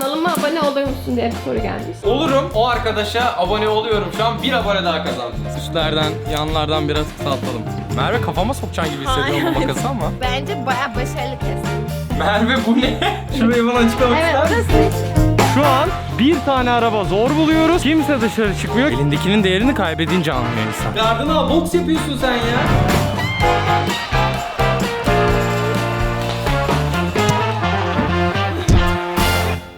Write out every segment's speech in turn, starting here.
kanalıma abone olur musun diye bir soru gelmiş. Olurum. O arkadaşa abone oluyorum şu an. Bir abone daha kazandınız. Üstlerden, yanlardan biraz kısaltalım. Merve kafama sokacaksın gibi hissediyorum bu makası ama. Bence baya başarılı kesin. Merve bu ne? Şurayı bana açıklamak Evet ister misin? orası. Şu an bir tane araba zor buluyoruz. Kimse dışarı çıkmıyor. Elindekinin değerini kaybedince anlıyor insan. Yardım al, boks yapıyorsun sen ya.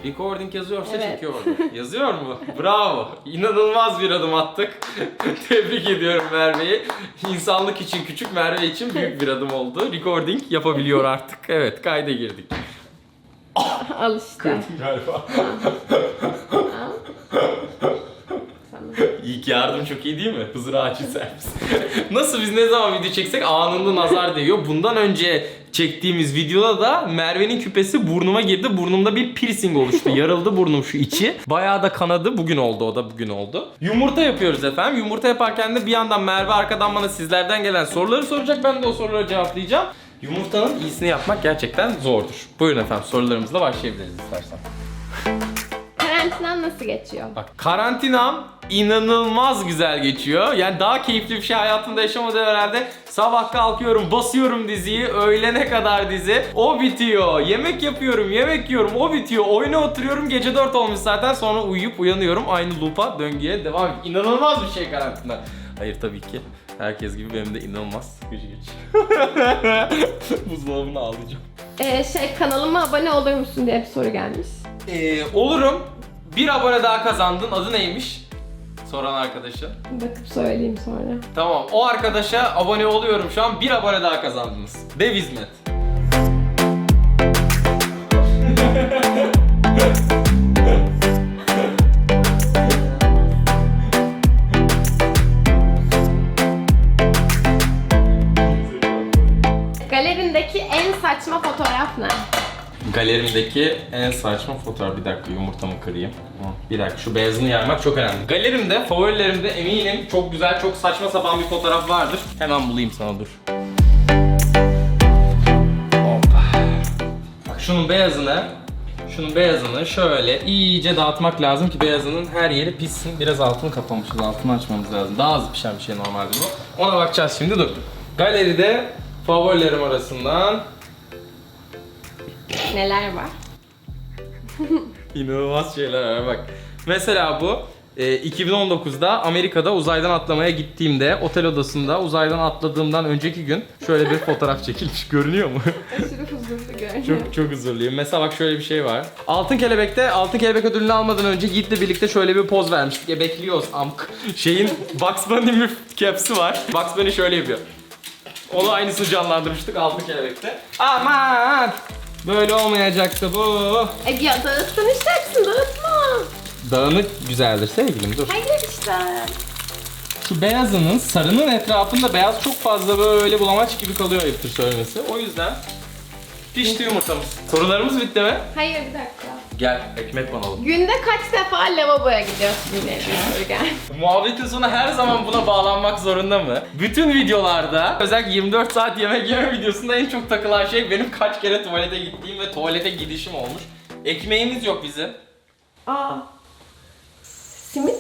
Recording yazıyorsa Evet. çekiyor. Yazıyor mu? Bravo. İnanılmaz bir adım attık. Tebrik ediyorum Merve'yi. İnsanlık için küçük, Merve için büyük bir adım oldu. Recording yapabiliyor artık. Evet, kayda girdik. Al işte. Galiba. İlk yardım çok iyi değil mi? Hızır acil servis. Nasıl biz ne zaman video çeksek anında nazar değiyor. Bundan önce çektiğimiz videoda da Merve'nin küpesi burnuma girdi. Burnumda bir piercing oluştu. Yarıldı burnum şu içi. Bayağı da kanadı. Bugün oldu o da bugün oldu. Yumurta yapıyoruz efendim. Yumurta yaparken de bir yandan Merve arkadan bana sizlerden gelen soruları soracak. Ben de o sorulara cevaplayacağım. Yumurtanın iyisini yapmak gerçekten zordur. Buyurun efendim sorularımızla başlayabiliriz istersen. Karantinan nasıl geçiyor? Bak karantinam inanılmaz güzel geçiyor. Yani daha keyifli bir şey hayatımda yaşamadım herhalde. Sabah kalkıyorum, basıyorum diziyi, öğlene kadar dizi. O bitiyor. Yemek yapıyorum, yemek yiyorum, o bitiyor. Oyuna oturuyorum, gece 4 olmuş zaten. Sonra uyuyup uyanıyorum. Aynı loop'a, döngüye devam. İnanılmaz bir şey karantina. Hayır tabii ki. Herkes gibi benim de inanılmaz sıkıcı geçiyor. Buzdolabını ağlayacağım. Ee, şey kanalıma abone olur musun diye bir soru gelmiş. Ee, olurum. Bir abone daha kazandın. Adı neymiş? Soran arkadaşı. Bakıp söyleyeyim sonra. Tamam o arkadaşa abone oluyorum şu an bir abone daha kazandınız. Dev hizmet. Galerimdeki en saçma fotoğraf. Bir dakika yumurtamı kırayım. Bir dakika şu beyazını yarmak çok önemli. Galerimde, favorilerimde eminim çok güzel, çok saçma sapan bir fotoğraf vardır. Hemen bulayım sana dur. Hoppa. Bak şunun beyazını, şunun beyazını şöyle iyice dağıtmak lazım ki beyazının her yeri pişsin. Biraz altını kapamışız, altını açmamız lazım. Daha az pişen bir şey normalde bu. Ona bakacağız şimdi dur. Galeride favorilerim arasından Neler var? İnanılmaz şeyler var bak. Mesela bu e, 2019'da Amerika'da uzaydan atlamaya gittiğimde otel odasında uzaydan atladığımdan önceki gün şöyle bir fotoğraf çekilmiş. Görünüyor mu? Aşırı huzurlu görünüyor. çok çok huzurluyum. Mesela bak şöyle bir şey var. Altın Kelebek'te Altın Kelebek ödülünü almadan önce Yiğit'le birlikte şöyle bir poz vermiştik. E bekliyoruz amk. Şeyin Bugs Bunny'nin bir caps'i var. Bugs Bunny şöyle yapıyor. Onu aynısını canlandırmıştık Altın Kelebek'te. Aman! Böyle olmayacaktı bu. E ya hepsini dağıtma. Dağınık güzeldir sevgilim dur. Hayır işte. Şu beyazının, sarının etrafında beyaz çok fazla böyle bulamaç gibi kalıyor ayıptır söylemesi. O yüzden pişti yumurtamız. Sorularımız bitti mi? Hayır bir dakika. Gel ekmek banalım. Günde kaç defa lavaboya gidiyorsun soru gel. Muhabbetin sonu her zaman buna bağlanmak zorunda mı? Bütün videolarda özellikle 24 saat yemek yeme videosunda en çok takılan şey benim kaç kere tuvalete gittiğim ve tuvalete gidişim olmuş. Ekmeğimiz yok bizim. Aa. Simit?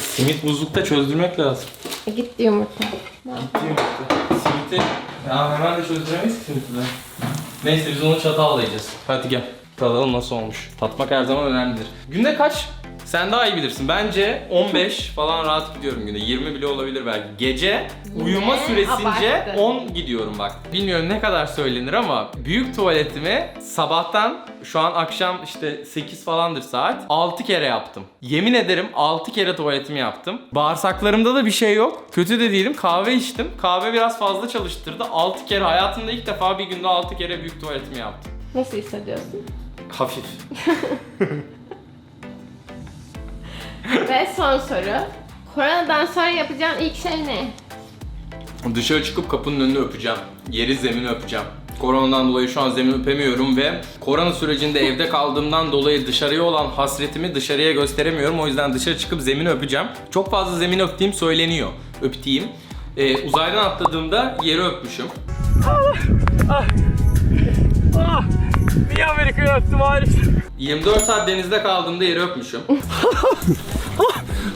Simit buzlukta çözdürmek lazım. E, gitti yumurta. Simiti ya hemen de çözdüremeyiz ki simiti de. Neyse biz onu çatalla yiyeceğiz. Hadi gel. Tadalım nasıl olmuş. Tatmak her zaman önemlidir. Günde kaç? Sen daha iyi bilirsin. Bence 15 falan rahat gidiyorum günde. 20 bile olabilir belki. Gece uyuma Ne? süresince Abarttın. 10 gidiyorum bak. Bilmiyorum ne kadar söylenir ama büyük tuvaletimi sabahtan şu an akşam işte 8 falandır saat 6 kere yaptım. Yemin ederim 6 kere tuvaletimi yaptım. Bağırsaklarımda da bir şey yok. Kötü de değilim. Kahve içtim. Kahve biraz fazla çalıştırdı. 6 kere hayatımda ilk defa bir günde 6 kere büyük tuvaletimi yaptım. Nasıl hissediyorsun? Hafif. Ve son soru. Koronadan sonra yapacağın ilk şey ne? Dışarı çıkıp kapının önünü öpeceğim. Yeri zemini öpeceğim. Koronadan dolayı şu an zemin öpemiyorum ve korona sürecinde evde kaldığımdan dolayı dışarıya olan hasretimi dışarıya gösteremiyorum. O yüzden dışarı çıkıp zemini öpeceğim. Çok fazla zemin öptüğüm söyleniyor. Öptüğüm. Ee, uzaydan atladığımda yeri öpmüşüm. Niye Amerika'yı öptüm Arif? 24 saat denizde kaldığımda yeri öpmüşüm.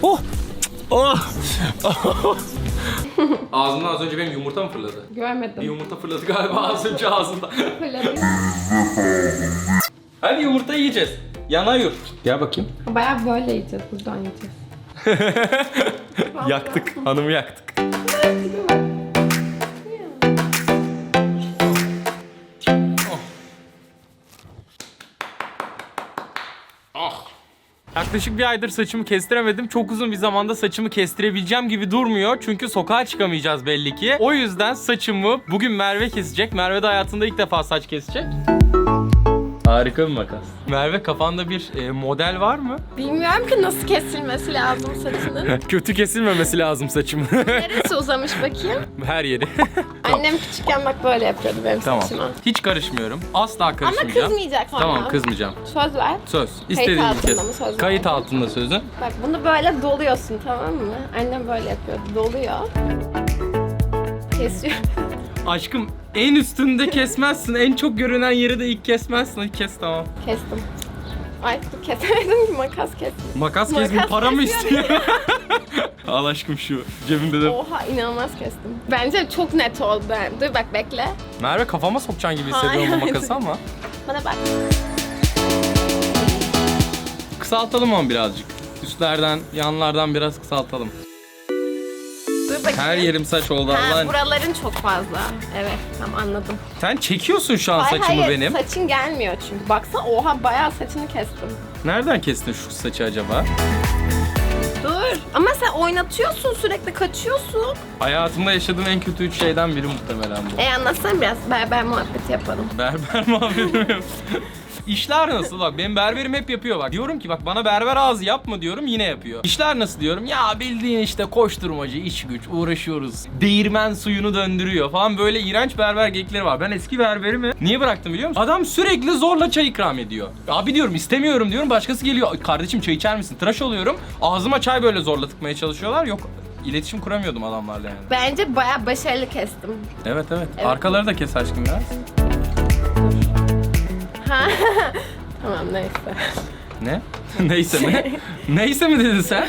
Oh! Oh! Ağzımdan az önce benim yumurta mı fırladı? Bir Görmedim. yumurta fırladı galiba az önce ağzımdan. Fırladı. Hadi yumurta yiyeceğiz. Yana yur. Gel bakayım. Bayağı böyle yiyeceğiz. Buradan yiyeceğiz. yaktık. Hanımı yaktık. Yaklaşık bir aydır saçımı kestiremedim. Çok uzun bir zamanda saçımı kestirebileceğim gibi durmuyor. Çünkü sokağa çıkamayacağız belli ki. O yüzden saçımı bugün Merve kesecek. Merve de hayatında ilk defa saç kesecek. Harika bir makas. Merve kafanda bir e, model var mı? Bilmiyorum ki nasıl kesilmesi lazım saçının. Kötü kesilmemesi lazım saçımın. Neresi uzamış bakayım? Her yeri. Annem küçükken bak böyle yapıyordu benim tamam. saçıma. Hiç karışmıyorum. Asla Ama karışmayacağım. kızmayacak sonra. Tamam kızmayacağım. Söz ver. Söz. İstediğin altında kez. mı söz Kayıt verdin? altında sözün. Bak bunu böyle doluyorsun tamam mı? Annem böyle yapıyordu. Doluyor. Kesiyor. Aşkım en üstünde kesmezsin. En çok görünen yeri de ilk kesmezsin. Hadi kes tamam. Kestim. Ay dur kesemedim ki makas kestim. Makas Makas kesme para mı kesiyor istiyor? Al aşkım şu. Cebimde de. Oha inanılmaz kestim. Bence çok net oldu. Dur bak bekle. Merve kafama sokacaksın gibi hissediyorum bu Hayır. makası ama. Bana bak. Kısaltalım onu birazcık. Üstlerden, yanlardan biraz kısaltalım. Bakayım. Her yerim saç oldu Ha, Allah'ın. buraların çok fazla. Evet tamam anladım. Sen çekiyorsun şu an Hayır saçımı hayır benim. saçın gelmiyor çünkü. Baksana oha bayağı saçını kestim. Nereden kestin şu saçı acaba? Dur. Ama sen oynatıyorsun sürekli kaçıyorsun. Hayatımda yaşadığım en kötü üç şeyden biri muhtemelen bu. E anlatsana biraz berber muhabbeti yapalım. Berber muhabbetim yok. İşler nasıl bak benim berberim hep yapıyor bak. Diyorum ki bak bana berber ağzı yapma diyorum yine yapıyor. İşler nasıl diyorum ya bildiğin işte koşturmacı iş güç uğraşıyoruz. Değirmen suyunu döndürüyor falan böyle iğrenç berber gekleri var. Ben eski berberimi niye bıraktım biliyor musun? Adam sürekli zorla çay ikram ediyor. Abi diyorum istemiyorum diyorum başkası geliyor. Kardeşim çay içer misin? Tıraş oluyorum. Ağzıma çay böyle zorla tıkmaya çalışıyorlar. Yok iletişim kuramıyordum adamlarla yani. Bence bayağı başarılı kestim. Evet evet. Evet. Arkaları da kes aşkım biraz. Ha. tamam neyse. Ne? Neyse mi? Neyse mi dedin sen?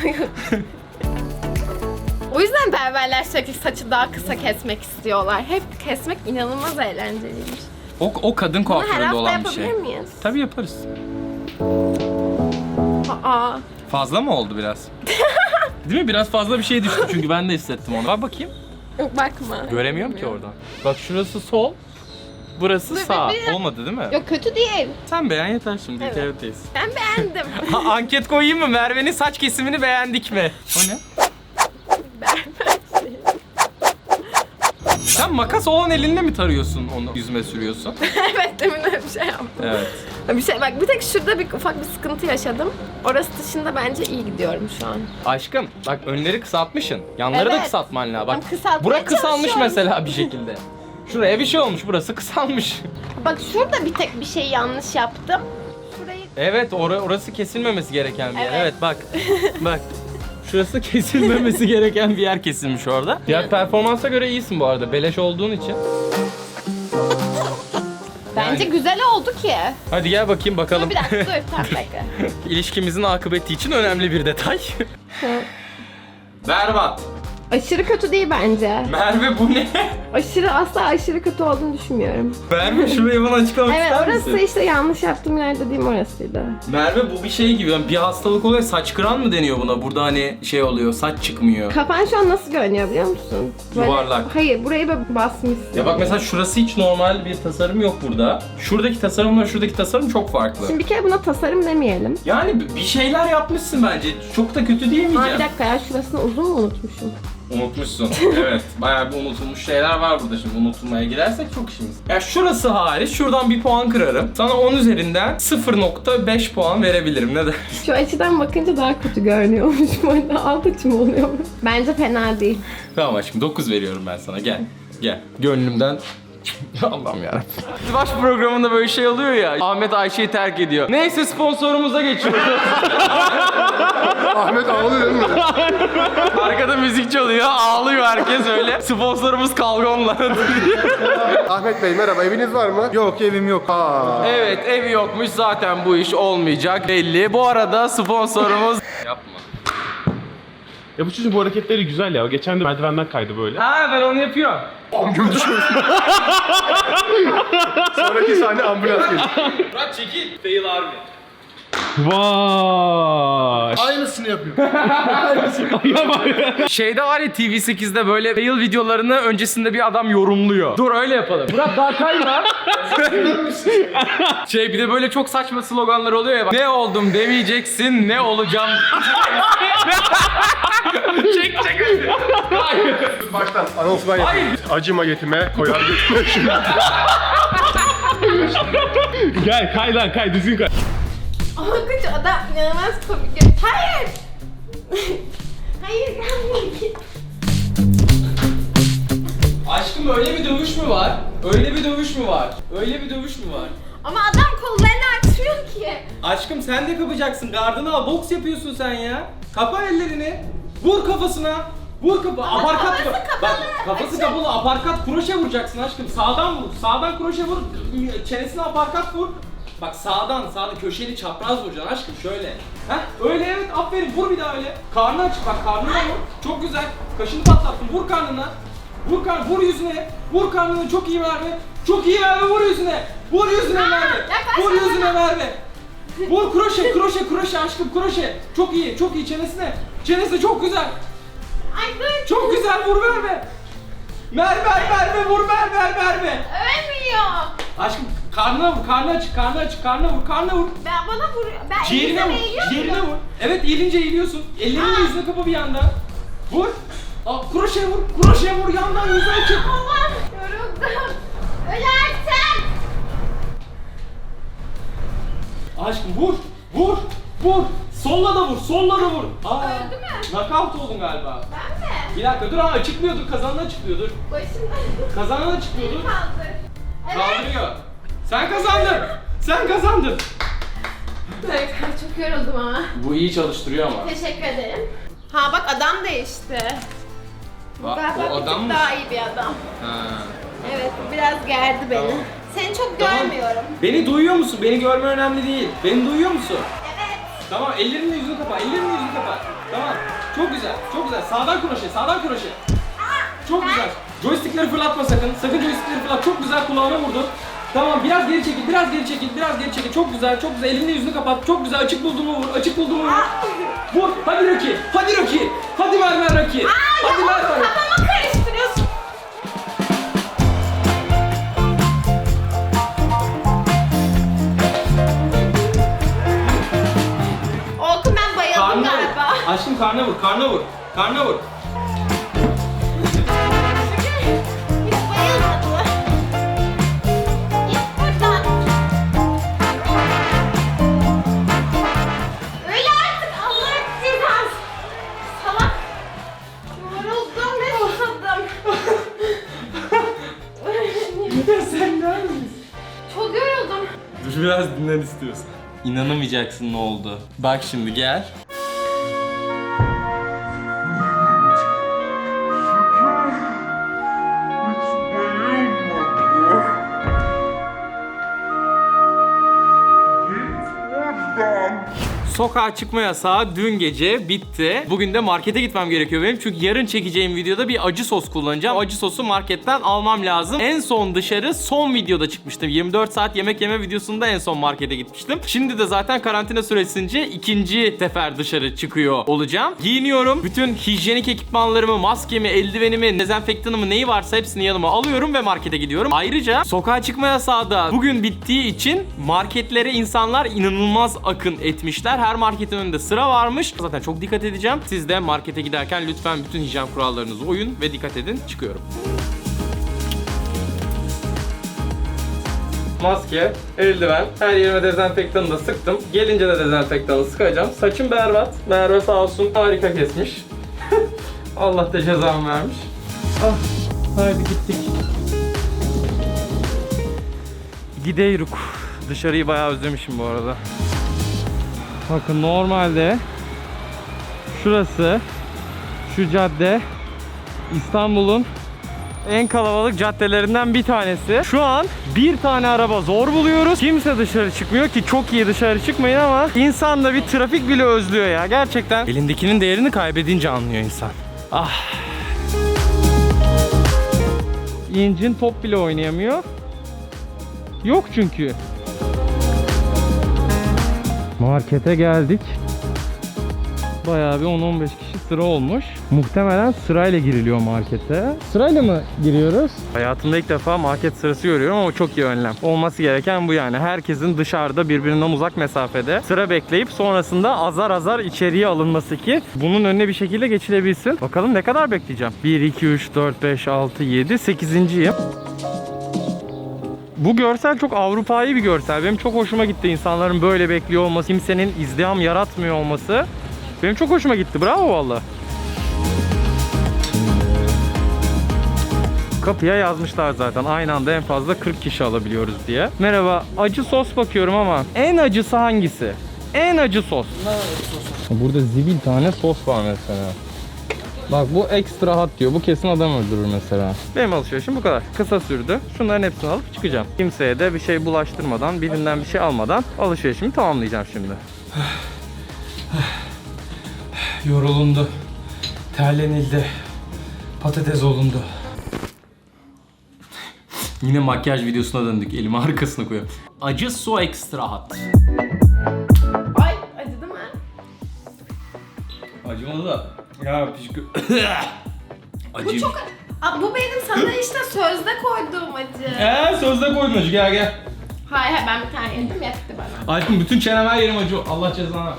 O yüzden berberler sürekli saçı daha kısa kesmek istiyorlar. Hep kesmek inanılmaz eğlenceliymiş. O, o kadın Bunu her kuaföründe hafta olan bir şey. yapabilir miyiz? Tabii yaparız. Aa. Fazla mı oldu biraz? Değil mi? Biraz fazla bir şey düştü çünkü ben de hissettim onu. Bak bakayım. Yok bakma. Göremiyorum ki oradan. Bak şurası sol. Burası Dur, sağ. bir- bir- Olmadı değil mi? Yok kötü değil. Sen beğen yeter şimdi. Evet. Evet. Ben beğendim. Ha, anket koyayım mı? Merve'nin saç kesimini beğendik mi? O ne? Berber şey. Sen makas olan elinle mi tarıyorsun onu yüzüme sürüyorsun? evet demin öyle bir şey yaptım. Evet. Bir şey bak bir tek şurada bir ufak bir sıkıntı yaşadım. Orası dışında bence iyi gidiyorum şu an. Aşkım bak önleri kısaltmışsın. Yanları da Evet. kısaltman lazım. Bak Ben kısaltmaya bura kısalmış çalışıyorum. mesela bir şekilde. Şuraya bir şey olmuş burası kısalmış. Bak şurada bir tek bir şey yanlış yaptım. Şurayı Evet or- orası kesilmemesi gereken bir yer. Evet. Evet bak. bak. Şurası kesilmemesi gereken bir yer kesilmiş orada. Diğer performansa göre iyisin bu arada. Beleş olduğun için. bence Yani- güzel oldu ki. Hadi gel bakayım Dur bakalım. bir dakika dur tamam bekle. İlişkimizin akıbeti için önemli bir detay. Berbat. Aşırı kötü değil bence. Merve bu ne? Aşırı asla aşırı kötü olduğunu düşünmüyorum. Merve şurayı bana açıklamak Evet ister orası misin? işte yanlış yaptığım yer dediğim orasıydı. Merve bu bir şey gibi. Yani bir hastalık oluyor. Saç kıran mı deniyor buna? Burada hani şey oluyor. Saç çıkmıyor. Kafan şu an nasıl görünüyor biliyor musun? Yuvarlak. Hayır burayı böyle basmışsın. Ya bak mesela şurası hiç normal bir tasarım yok burada. Şuradaki tasarımla şuradaki tasarım çok farklı. Şimdi bir kere buna tasarım demeyelim. Yani bir şeyler yapmışsın bence. Çok da kötü Aa, bir dakika ya şurasını uzun mu unutmuşum? Unutmuşsun. evet. Bayağı bir unutulmuş şeyler var burada şimdi. Unutulmaya girersek çok işimiz. Ya şurası hariç şuradan bir puan kırarım. Sana 10 üzerinden 0.5 puan verebilirim. Ne dersin? Şu açıdan bakınca daha kötü görünüyormuş. Böyle alt açım oluyor. Bence fena değil. Tamam aşkım 9 veriyorum ben sana. Gel. Gel. Gönlümden Allah'ım yarabbim. Baş programında böyle şey oluyor ya. Ahmet Ayşe'yi terk ediyor. Neyse sponsorumuza geçiyoruz. Ahmet ağlıyor değil mi? Arkada müzik çalıyor, ağlıyor herkes öyle. Sponsorumuz Kalgon'la. Ahmet Bey merhaba eviniz var mı? Yok evim yok. Aa. evet, evi yokmuş zaten bu iş olmayacak belli. Bu arada sponsorumuz... Yapma. Ya bu çocuğun bu hareketleri güzel ya. Geçen de merdivenden kaydı böyle. Ha ben onu yapıyorum. Ambulans düşüyorsun. Sonraki sahne ambulans geliyor. Murat çekil. Fail abi. Vay. Aynısını yapıyor. Şeyde var ya TV8'de böyle fail videolarını öncesinde bir adam yorumluyor. Dur öyle yapalım. Murat daha kayma. şey bir de böyle çok saçma sloganlar oluyor ya. bak, Ne oldum demeyeceksin, ne olacağım. çek çek. Hayır. Baştan anons ben yapayım. Acıma yetime koyar götüme şimdi. Gel kay lan kay düzgün kay. Korkunç adam inanılmaz komik. Hayır. Hayır gelmeyin. Aşkım öyle bir dövüş mü var? Öyle bir dövüş mü var? Öyle bir dövüş mü var? Ama adam kollarını açmıyor ki. Aşkım sen de kapacaksın. Gardını al. Boks yapıyorsun sen ya. Kapa ellerini. Vur kafasına. Vur kafa. Aparkat kafası vur. kapalı. Bak kafası kapalı. Aparkat kroşe vuracaksın aşkım. Sağdan vur. Sağdan kroşe vur. Çenesine aparkat vur. Bak sağdan, sağda köşeli çapraz vuracaksın aşkım şöyle. Heh öyle evet aferin vur bir daha öyle. Karnı aç bak karnına vur. Çok güzel. Kaşını patlattın vur karnına. Vur karnına, vur yüzüne. Vur karnına çok iyi Merve. Çok iyi Merve vur yüzüne. Vur yüzüne Merve. yaklaşma Vur yüzüne. Merve. Vur kroşe, kroşe, kroşe aşkım kroşe. Çok iyi, çok iyi çenesine. Çenesine çok güzel. Çok güzel vur Merve. Merve, Merve vur Merve, Merve. Ölmüyor. Aşkım karnına vur, karnı açık, karnı açık, karnına vur, karnına vur. Ben bana vuruyor. Ben Ciğerine vur, ciğerine vur. Evet eğilince eğiliyorsun. Ellerini yüzüne kapa bir yanda. Vur. Aa, kroşe vur, kroşe vur yandan yüzüne açık. Allah yoruldum. Ölersen. Aşkım vur, vur, vur. Solla da vur, solla da vur. Aa, Öldü mü? Knockout oldun galiba. Ben mi? Bir dakika dur ha açıklıyordur, kazanını açıklıyordur. Başımda. Kazanını Beni açıklıyordur. kaldır. Evet. Kaldırıyor. Sen kazandın. Sen kazandın. Evet, çok yoruldum ama. Bu iyi çalıştırıyor ama. Teşekkür ederim. Ha bak adam değişti. Bu Bak, galiba o bir adam tık mı? daha iyi bir adam. Ha. Evet bu biraz gerdi beni. Tamam. Seni çok Tamam. görmüyorum. Beni duyuyor musun? Beni görme önemli değil. Beni duyuyor musun? Evet. Tamam ellerini yüzünü kapa. Ellerini yüzünü kapa. Tamam. Çok güzel. Çok güzel. Sağdan kroşe. Sağdan kroşe. Çok güzel. Joystickleri fırlatma sakın. Sakın joystickleri fırlat. Çok güzel kulağına vurdun. Tamam biraz geri çekil, biraz geri çekil, biraz geri çekil. Çok güzel, çok güzel. Elini yüzünü kapat. Çok güzel. Açık bulduğumu vur, açık bulduğumu vur. Vur. Hadi Rocky. Hadi Rocky. Hadi Mermer Rocky. Hadi ya Mermer. kafamı karıştırıyorsun. Orkun ben bayıldım Karnına galiba. Aşkım karnına vur, karnına vur. Karnına vur. İstiyorsan. İnanamayacaksın ne oldu. Bak şimdi gel. Sokağa çıkma yasağı dün gece bitti. Bugün de markete gitmem gerekiyor benim. Çünkü yarın çekeceğim videoda bir acı sos kullanacağım. Acı sosu marketten almam lazım. En son dışarı son videoda çıkmıştım. 24 saat yemek yeme videosunda en son markete gitmiştim. Şimdi de zaten karantina süresince ikinci sefer dışarı çıkıyor olacağım. Giyiniyorum. Bütün hijyenik ekipmanlarımı, maskemi, eldivenimi, dezenfektanımı neyi varsa hepsini yanıma alıyorum ve markete gidiyorum. Ayrıca sokağa çıkma yasağı da bugün bittiği için marketlere insanlar inanılmaz akın etmişler. Her marketin önünde sıra varmış. Zaten çok dikkat edeceğim. Siz de markete giderken lütfen bütün hijyen kurallarınızı uyun ve dikkat edin. Çıkıyorum. Maske, eldiven, her yerime dezenfektanı da sıktım. Gelince de dezenfektanı sıkacağım. Saçım berbat. Merve sağ olsun harika kesmiş. Allah da cezamı vermiş. Ah, haydi gittik. Gideyruk. Dışarıyı bayağı özlemişim bu arada. Bakın normalde Şurası, şu cadde İstanbul'un en kalabalık caddelerinden bir tanesi. Şu an bir tane araba zor buluyoruz. Kimse dışarı çıkmıyor ki çok iyi dışarı çıkmayın ama insan da bir trafik bile özlüyor ya. Gerçekten elindekinin değerini kaybedince anlıyor insan. Ah. İncin top bile oynayamıyor. Yok çünkü. Markete geldik. Bayağı bir 10-15 kişi sıra olmuş. Muhtemelen sırayla giriliyor markete. Sırayla mı giriyoruz? Hayatımda ilk defa market sırası görüyorum ama çok iyi önlem. Olması gereken bu yani. Herkesin dışarıda birbirinden uzak mesafede sıra bekleyip sonrasında azar azar içeriye alınması ki bunun önüne bir şekilde geçilebilsin. Bakalım ne kadar bekleyeceğim. 1, 2, 3, 4, 5, 6, 7, 8.yim. Bu görsel çok Avrupa'yı bir görsel. Benim çok hoşuma gitti insanların böyle bekliyor olması, kimsenin izdiham yaratmıyor olması. Benim çok hoşuma gitti. Bravo valla. Kapıya yazmışlar zaten aynı anda en fazla 40 kişi alabiliyoruz diye. Merhaba acı sos bakıyorum ama en acısı hangisi? En acı sos. Burada zibil tane sos var mesela. Bak bu ekstra hot diyor. Bu kesin adam öldürür mesela. Benim alışverişim bu kadar. Kısa sürdü. Şunların hepsini alıp çıkacağım. Kimseye de bir şey bulaştırmadan, birinden bir şey almadan alışverişimi tamamlayacağım şimdi. Yorulundu. Terlenildi. Patates olundu. Yine makyaj videosuna döndük. Elimi arkasına koyuyorum. Acı so extra hot. Ay acıdı mı? Acımadı da. Ya pişkü... Acı. Çok... Aa, bu benim sana işte sözde koyduğum acı. Eee sözde koydun acı gel gel. Hayır hayır ben bir tane yedim yetti bana. Aşkım bütün çenem her yerim acı. Allah cezanı.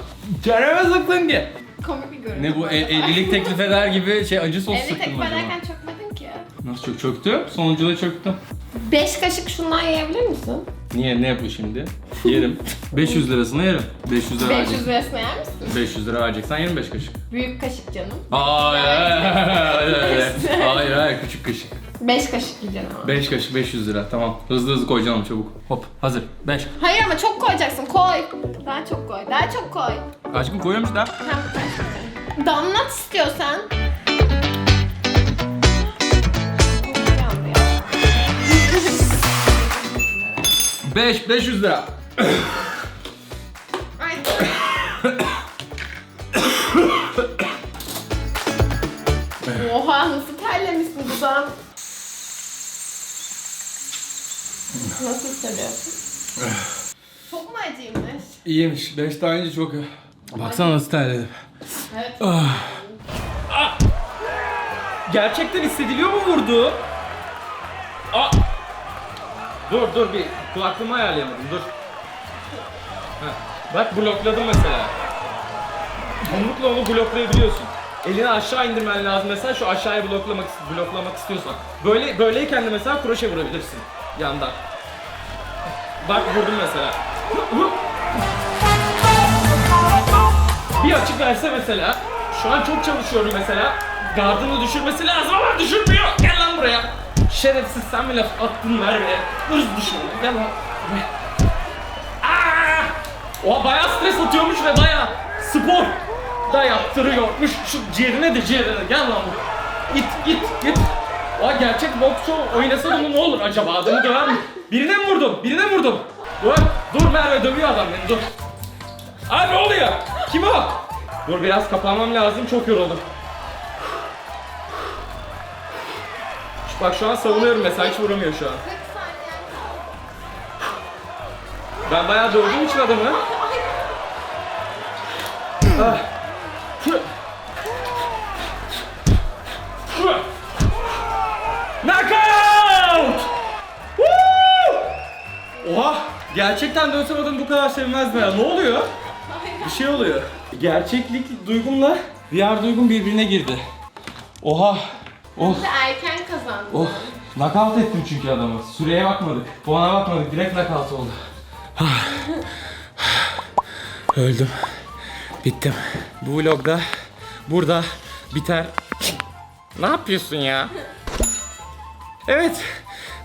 Çeneme sıktın ki. Komik bir görüntü. Ne bu e- evlilik teklif eder gibi şey acı sos Evli sıktın teklif mı acaba? ederken çökmedin ki. Nasıl çok çöktü? Sonuncu da çöktü. 5 kaşık şundan yiyebilir misin? Niye ne yapıyor şimdi? Yerim. 500 lirasını yerim. 500 lira 500 vereceksin. lirasını yer misin? 500 lira vereceksen 25 kaşık. Büyük kaşık canım. Hayır hayır hayır. Hayır hayır küçük kaşık. 5 kaşık yiyeceksin ama. 5 kaşık 500 lira tamam. Hızlı hızlı koyacağım çabuk. Hop hazır. 5. Hayır ama çok koyacaksın koy. Daha çok koy. Daha çok koy. Aşkım koyuyormuş da. Tamam koy. Damlat istiyorsan. 5 500 lira. Ay. Oha nasıl terlemişsin dudağın. Nasıl hissediyorsun? Çok mu acıymış? İyiymiş. 5 tane önce çok. Baksana nasıl terledim. Evet. Gerçekten hissediliyor mu vurdu? Aa! Dur dur bir kulaklığımı ayarlayamadım dur. Bak blokladım mesela. Yumrukla onu bloklayabiliyorsun. Elini aşağı indirmen lazım mesela şu aşağıya bloklamak bloklamak istiyorsan. Böyle böyleyken de mesela kroşe vurabilirsin yandan. Bak vurdum mesela. Bir açık verse mesela. Şu an çok çalışıyorum mesela. Gardını düşürmesi lazım ama düşürmüyor. Gel lan buraya. Şerefsiz sen mi laf attın Merve'ye? Hırs düşürdün. Gel lan. Buraya. Aa! O bayağı stres atıyormuş ve bayağı spor da yaptırıyormuş. Şu ciğerine de ciğerine. Gel lan buraya. İt it it. O gerçek boksçu oynasa da ne olur acaba? Adamı döver mi? Birine mi vurdum? Birine mi vurdum? Dur. Dur Merve dövüyor adam beni dur. Aa ne oluyor? Kim o? Dur biraz kapanmam lazım çok yoruldum. Bak şu an savunuyorum mesela hiç vuramıyor şu an. 40 saniye. Ben bayağı dövdüğüm için adamı. Knockout! Oha! Gerçekten dövsem adamı bu kadar sevmezdim ya. Ne oluyor? Bir şey oluyor. Gerçeklik duygumla diğer duygum birbirine girdi. Oha! Oh! Erken kazandın. Oh! Knockout ettim çünkü adamı. Süreye bakmadık. Puana bakmadık. Direkt knockout oldu. Öldüm. Bittim. Bu vlogda burada biter. Ne yapıyorsun ya? Evet.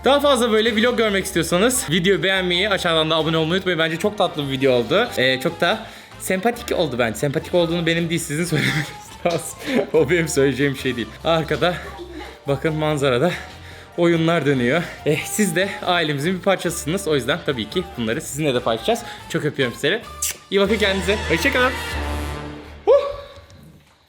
Daha fazla böyle vlog görmek istiyorsanız videoyu beğenmeyi, aşağıdan da abone olmayı unutmayın. Bence çok tatlı bir video oldu. Ee, çok da sempatik oldu bence. Sempatik olduğunu benim değil sizin söylemeniz. Az. o benim söyleyeceğim şey değil. Arkada bakın manzarada oyunlar dönüyor. Eh, siz de ailemizin bir parçasısınız. O yüzden tabii ki bunları sizinle de paylaşacağız. Çok öpüyorum sizleri. İyi bakın kendinize. Hoşçakalın.